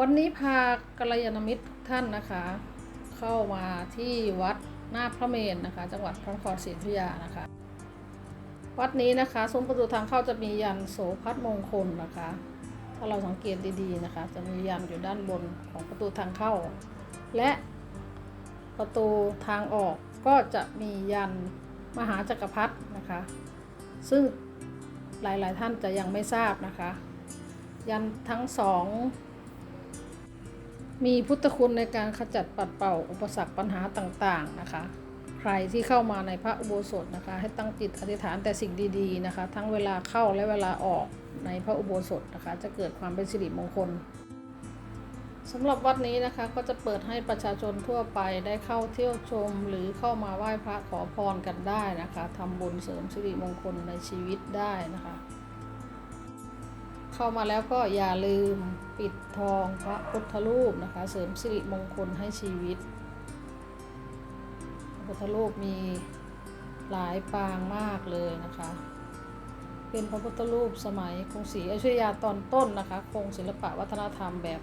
วันนี้พากัลยาณมิตรทุกท่านนะคะ เข้ามาที่วัดหน้าพระเมรุนะคะ จังหวัดพระนครศรีอยุธยานะคะ วัดนี้นะคะซุ้มประตูทางเข้าจะมียันโสพัดมงคลนะคะ ถ้าเราสังเกตดีๆนะคะ จะมียันอยู่ด้านบนของประตูทางเข้า และประตูทางออกก็จะมียันมหาจักรพรรดินะคะ ซึ่งหลายๆท่านจะยังไม่ทราบนะคะ ยันทั้งสอง มีพุทธคุณในการขจัดปัดเป่าอุปสรรคปัญหาต่างๆนะคะ ใครที่เข้ามาในพระอุโบสถนะคะ ให้ตั้งจิตอธิษฐานแต่สิ่งดีๆนะคะ ทั้งเวลาเข้าและเวลาออกในพระอุโบสถนะคะ จะเกิดความเป็นสิริมงคลสำหรับวัดนี้นะคะก็จะเปิดให้ประชาชนทั่วไปได้เข้าเที่ยวชม หรือเข้ามาไหว้พระขอพรกันได้นะคะทำบุญเสริมสิริมงคลในชีวิตได้นะคะ เข้ามาแล้วก็อย่าลืมปิดทองพระพุทธรูปนะคะ เสริมสิริมงคลให้ชีวิต พระพุทธรูปมีหลายปางมากเลยนะคะ เป็นพระพุทธรูปสมัยกรุงศรีอยุธยาตอนต้นนะคะคงศิลปะวัฒนธรรมแบบ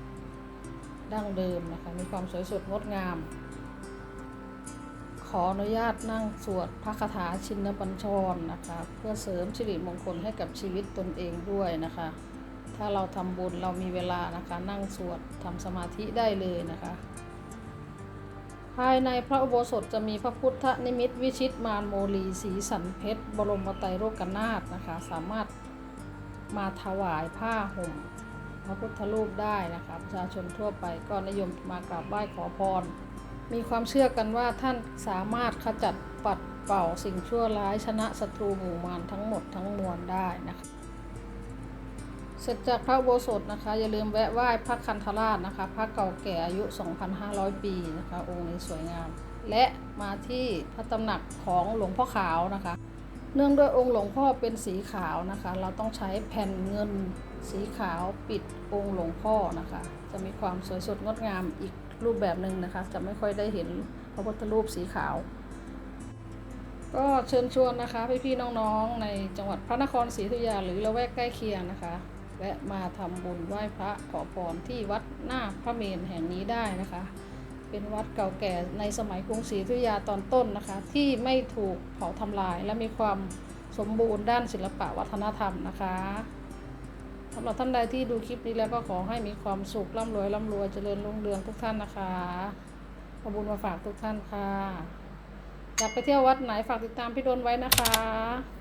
ดั้งเดิมนะคะ มีความสวยสดงดงาม ขออนุญาตนั่งสวดพระคาถาชินบัญชรนะคะ เพื่อเสริมสิริมงคลให้กับชีวิตตนเองด้วยนะคะ ถ้าเราทำบุญเรามีเวลานะคะ นั่งสวดทำสมาธิได้เลยนะคะ ภายในพระอุโบสถจะมีพระพุทธนิมิตวิชิตมารโมลีสีสันเพชร บรมไตรโลกนาถนะคะ สามารถมาถวายผ้าห่มพระพุทธรูปได้นะคะประชาชนทั่วไปก็นิยมมากราบไหว้ขอพร มีความเชื่อกันว่าท่านสามารถขจัดปัดเป่าสิ่งชั่วร้ายชนะศัตรูหมู่มารทั้งหมดทั้งมวลได้นะคะ เสร็จจากพระโบสถนะคะ อย่าลืมแวะไหว้พระคันธราชนะคะ พระเก่าแก่อายุ 2,500 ปีนะคะ องค์นี้สวยงาม และมาที่พระตำหนักของหลวงพ่อขาวนะคะ เนื่องด้วยองค์หลวงพ่อเป็นสีขาวนะคะ เราต้องใช้แผ่นเงินสีขาวปิดองค์หลวงพ่อนะคะ จะมีความสวยสดงดงามอีกรูปแบบหนึ่งนะคะ จะไม่ค่อยได้เห็นพระพุทธรูปสีขาว ก็เชิญชวนนะคะพี่ๆน้องๆ ในจังหวัดพระนครศรีอยุธยาหรือละแวกใกล้เคียงนะคะ แวะมาทำบุญไหว้พระขอพรที่วัดหน้าพระเมรุแห่งนี้ได้นะคะ เป็นวัดเก่าแก่ในสมัยกรุงศรีอยุธยาตอนต้นนะคะ ที่ไม่ถูกเผาทำลาย และมีความสมบูรณ์ด้านศิลปะวัฒนธรรมนะคะสำหรับท่านใดที่ดูคลิปนี้แล้วก็ขอให้มีความสุขร่ำรวยร่ำรวยเจริญรุ่งเรืองทุกท่านนะคะขอบุญมาฝากทุกท่านค่ะอยากไปเที่ยววัดไหนฝากติดตามพี่ดนไว้นะคะ